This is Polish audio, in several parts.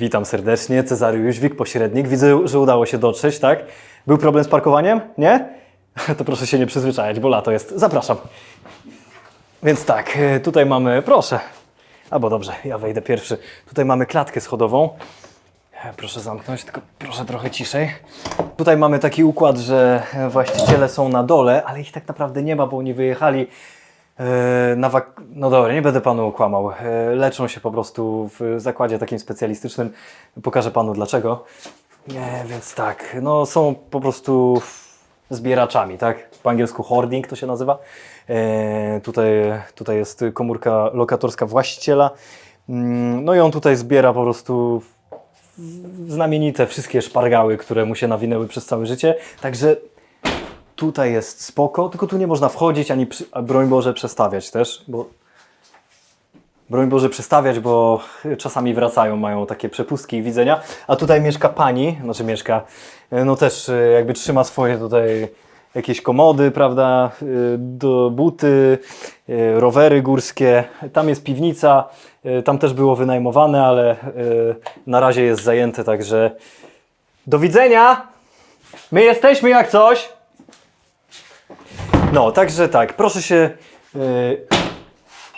Witam serdecznie, Cezary Jóźwik, pośrednik. Widzę, że udało się dotrzeć, tak? Był problem z parkowaniem? Nie? To proszę się nie przyzwyczajać, bo lato jest. Zapraszam. Więc tak, e, tutaj mamy, proszę. Albo dobrze, ja wejdę pierwszy. Tutaj mamy klatkę schodową. E, Proszę zamknąć, tylko proszę trochę ciszej. Tutaj mamy taki układ, że e, właściciele są na dole, ale ich tak naprawdę nie ma, bo oni wyjechali na wak... No dobra, nie będę panu kłamał. E, Leczą się po prostu w zakładzie takim specjalistycznym. Pokażę panu dlaczego. Nie, więc tak, no są po prostu zbieraczami, tak? Po angielsku hoarding to się nazywa. E, tutaj, tutaj jest komórka lokatorska właściciela. Mm, No i on tutaj zbiera po prostu znamienite wszystkie szpargały, które mu się nawinęły przez całe życie. Także tutaj jest spoko, tylko tu nie można wchodzić ani broń Boże przestawiać też, bo broń Boże przestawiać, bo czasami wracają, mają takie przepustki widzenia. A tutaj mieszka pani, znaczy mieszka, e, no też e, jakby trzyma swoje tutaj jakieś komody, prawda, e, do buty, rowery górskie. Tam jest piwnica, tam też było wynajmowane, ale na razie jest zajęte, także do widzenia! My jesteśmy jak coś! No, także tak, proszę się e,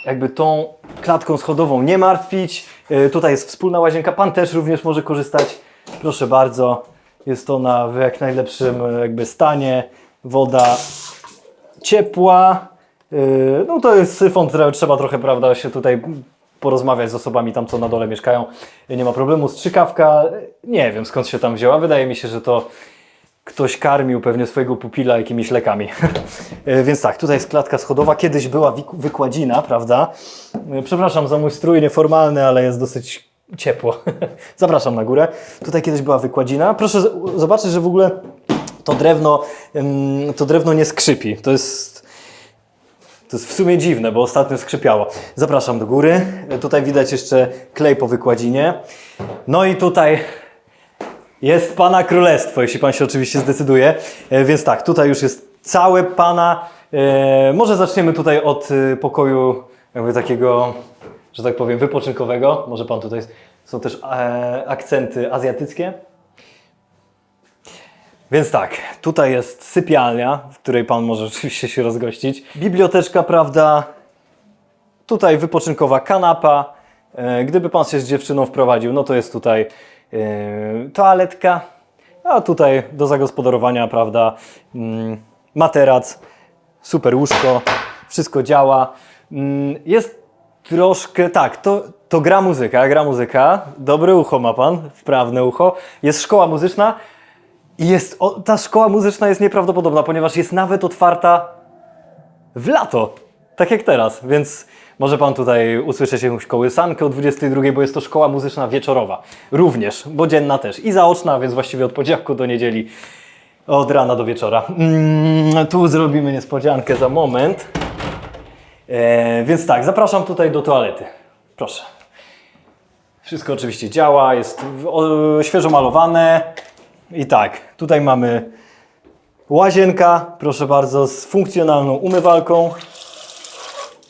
jakby tą klatką schodową nie martwić. E, Tutaj jest wspólna łazienka, pan też również może korzystać. Proszę bardzo, jest ona w jak najlepszym e, jakby stanie. Woda ciepła. No to jest syfon, trzeba trochę, prawda, się tutaj porozmawiać z osobami tam, co na dole mieszkają. Nie ma problemu. Strzykawka, nie wiem skąd się tam wzięła. Wydaje mi się, że to ktoś karmił pewnie swojego pupila jakimiś lekami. E, Więc tak, tutaj jest klatka schodowa. Kiedyś była wykładzina, prawda? E, Przepraszam za mój strój nieformalny, ale jest dosyć ciepło. Zapraszam na górę. Tutaj kiedyś była wykładzina. Proszę zobaczyć, że w ogóle to drewno, to drewno nie skrzypi. To jest, to jest w sumie dziwne, bo ostatnio skrzypiało. Zapraszam do góry. E, Tutaj widać jeszcze klej po wykładzinie. No i tutaj jest Pana Królestwo, jeśli Pan się oczywiście zdecyduje. E, Więc tak, tutaj już jest całe Pana. E, może zaczniemy tutaj od e, pokoju jakby takiego, że tak powiem, wypoczynkowego. Może Pan tutaj, są też akcenty azjatyckie. Więc tak, tutaj jest sypialnia, w której Pan może oczywiście się rozgościć. Biblioteczka, prawda? Tutaj wypoczynkowa kanapa. Gdyby pan się z dziewczyną wprowadził, no to jest tutaj toaletka. A tutaj do zagospodarowania, prawda, mm, materac, super łóżko, wszystko działa. Mm, Jest troszkę, tak, to, to gra muzyka, gra muzyka. Dobre ucho ma pan, wprawne ucho. Jest szkoła muzyczna i jest, o, ta szkoła muzyczna jest nieprawdopodobna, ponieważ jest nawet otwarta w lato, tak jak teraz, więc może Pan tutaj usłyszeć jakąś kołysankę o 22, bo jest to szkoła muzyczna wieczorowa. Również, bo dzienna też i zaoczna, więc właściwie od poniedziałku do niedzieli, od rana do wieczora. Mm, tu zrobimy niespodziankę za moment. E, więc tak, zapraszam tutaj do toalety. Proszę. Wszystko oczywiście działa, jest o, świeżo malowane. I tak, tutaj mamy łazienka, proszę bardzo, z funkcjonalną umywalką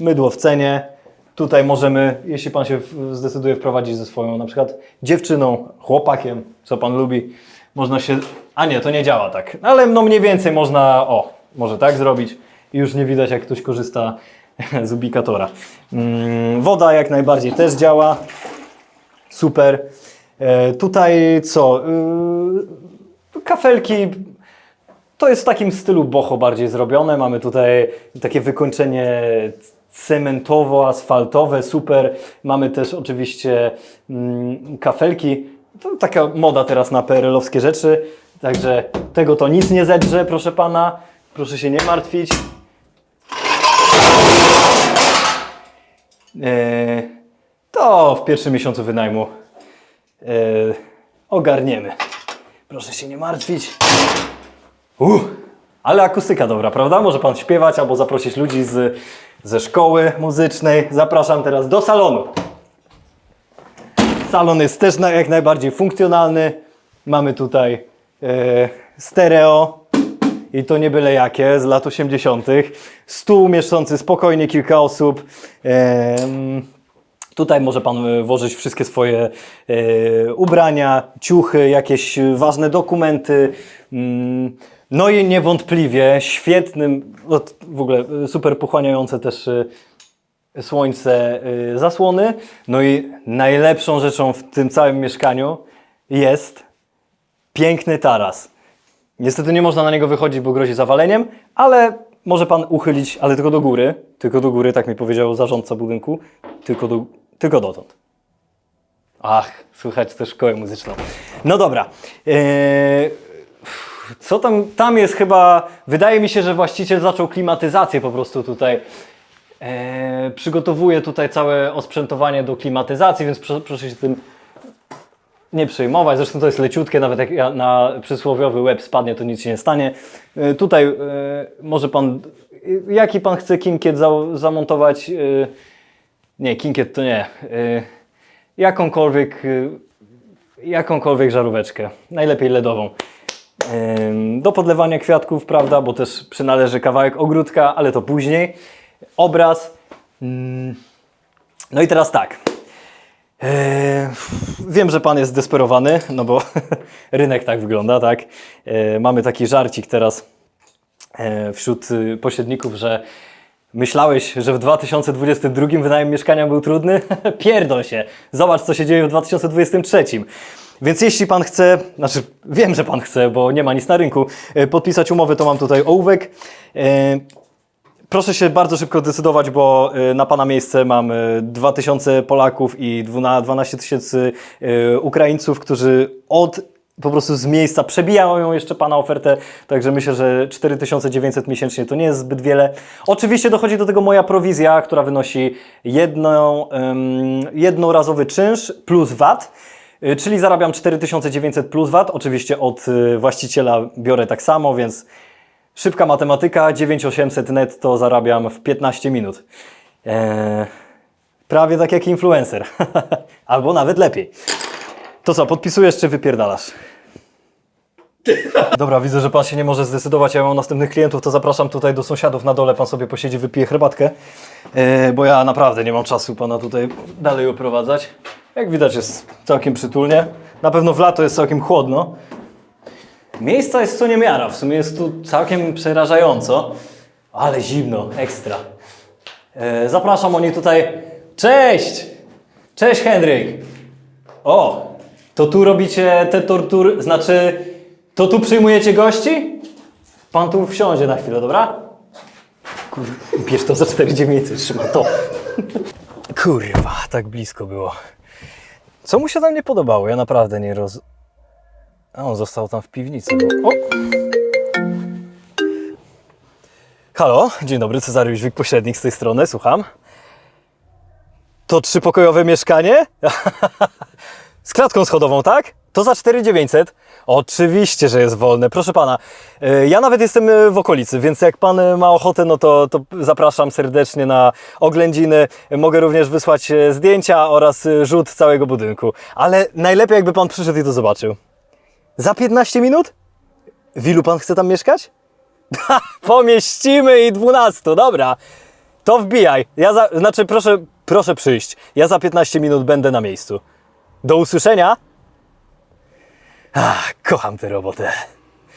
mydło w cenie. Tutaj możemy, jeśli Pan się zdecyduje wprowadzić ze swoją na przykład dziewczyną, chłopakiem, co Pan lubi, można się... A nie, to nie działa tak. Ale no mniej więcej można, o, może tak zrobić i już nie widać jak ktoś korzysta z ubikatora. Mm, woda jak najbardziej też działa. Super. E, tutaj co? Y, kafelki to jest w takim stylu boho bardziej zrobione. Mamy tutaj takie wykończenie cementowo-asfaltowe, super. Mamy też oczywiście mm, kafelki. To taka moda teraz na PRL-owskie rzeczy. Także tego to nic nie zedrze, proszę pana. Proszę się nie martwić. E, to w pierwszym miesiącu wynajmu e, ogarniemy. Proszę się nie martwić. Uh, ale akustyka dobra, prawda? Może pan śpiewać albo zaprosić ludzi z, ze szkoły muzycznej. Zapraszam teraz do salonu. Salon jest też jak najbardziej funkcjonalny. Mamy tutaj e, stereo i to nie byle jakie, z lat 80. Stół mieszczący spokojnie kilka osób. Em, Tutaj może Pan e, włożyć wszystkie swoje e, ubrania, ciuchy, jakieś e, ważne dokumenty. Mm, no i niewątpliwie świetnym, no, w ogóle e, super pochłaniające też e, słońce e, zasłony. No i najlepszą rzeczą w tym całym mieszkaniu jest piękny taras. Niestety nie można na niego wychodzić, bo grozi zawaleniem, ale może pan uchylić, ale tylko do góry. Tylko do góry, tak mi powiedział zarządca budynku. Tylko, do, tylko dotąd. Ach, słychać też szkołę muzyczną. No dobra. Eee, co tam, tam jest chyba, wydaje mi się, że właściciel zaczął klimatyzację po prostu tutaj. Eee, przygotowuje tutaj całe osprzętowanie do klimatyzacji, więc proszę, proszę się tym nie przejmować. Zresztą to jest leciutkie, nawet jak ja- na przysłowiowy łeb spadnie, to nic się nie stanie. E, Tutaj e, może pan, e, jaki pan chce kinkiet za, zamontować? E, Nie, kinkiet to nie. E, Jakąkolwiek, e, jakąkolwiek żaróweczkę, najlepiej LEDową. Do podlewania kwiatków, prawda, bo też przynależy kawałek ogródka, ale to później. Obraz. Mm. No i teraz tak. Wiem, że pan jest zdesperowany, no bo rynek tak wygląda, tak? Mamy taki żarcik teraz wśród y, pośredników, że myślałeś, że w 2022 wynajem mieszkania był trudny? Pierdol się. Zobacz, co się dzieje w 2023. Więc jeśli pan chce, znaczy wiem, że pan chce, bo nie ma nic na rynku, e, podpisać umowę, to mam tutaj ołówek. E, Proszę się bardzo szybko decydować, bo y, na Pana miejsce mam y, 2000 Polaków i dwuna- 12 tysięcy Ukraińców, którzy od po prostu z miejsca przebijają jeszcze Pana ofertę, także myślę, że 4900 miesięcznie to nie jest zbyt wiele. Oczywiście dochodzi do tego moja prowizja, która wynosi jedną, ym, jednorazowy czynsz plus VAT. Y, Czyli zarabiam 4900 plus VAT. Oczywiście od y, właściciela biorę tak samo, więc Szybka matematyka, 9800 netto zarabiam w 15 minut. Eee, prawie tak jak influencer. Albo nawet lepiej. To co, podpisujesz czy wypierdalasz? Dobra, widzę, że pan się nie może zdecydować. Ja mam następnych klientów, to zapraszam tutaj do sąsiadów na dole. Pan sobie posiedzi, wypije herbatkę. Eee, bo ja naprawdę nie mam czasu pana tutaj dalej oprowadzać. Jak widać, jest całkiem przytulnie. Na pewno w lato jest całkiem chłodno. Miejsca jest co niemiara, w sumie jest tu całkiem przerażająco, ale zimno, ekstra. E, zapraszam oni tutaj. Cześć! Cześć Henryk! O, to tu robicie te tortury, znaczy, to tu przyjmujecie gości? Pan tu wsiądzie na chwilę, dobra? Kur... Bierz to za 4900, trzyma to. Kurwa, tak blisko było. Co mu się tam nie podobało? Ja naprawdę nie roz... A on został tam w piwnicy. O! Halo, dzień dobry, Cezary Jóźwik, pośrednik z tej strony, słucham. To trzypokojowe mieszkanie? z klatką schodową, tak? To za 4900? Oczywiście, że jest wolne. Proszę pana, y, ja nawet jestem y, w okolicy, więc jak pan y, ma ochotę, no to, to zapraszam serdecznie na oględziny. Mogę również wysłać zdjęcia oraz rzut całego budynku. Ale najlepiej, jakby pan przyszedł i to zobaczył. Za 15 minut? W ilu pan chce tam mieszkać? Pomieścimy i 12, dobra. To wbijaj. Ja za, znaczy, proszę, proszę przyjść. Ja za 15 minut będę na miejscu. Do usłyszenia. Ach, kocham tę robotę.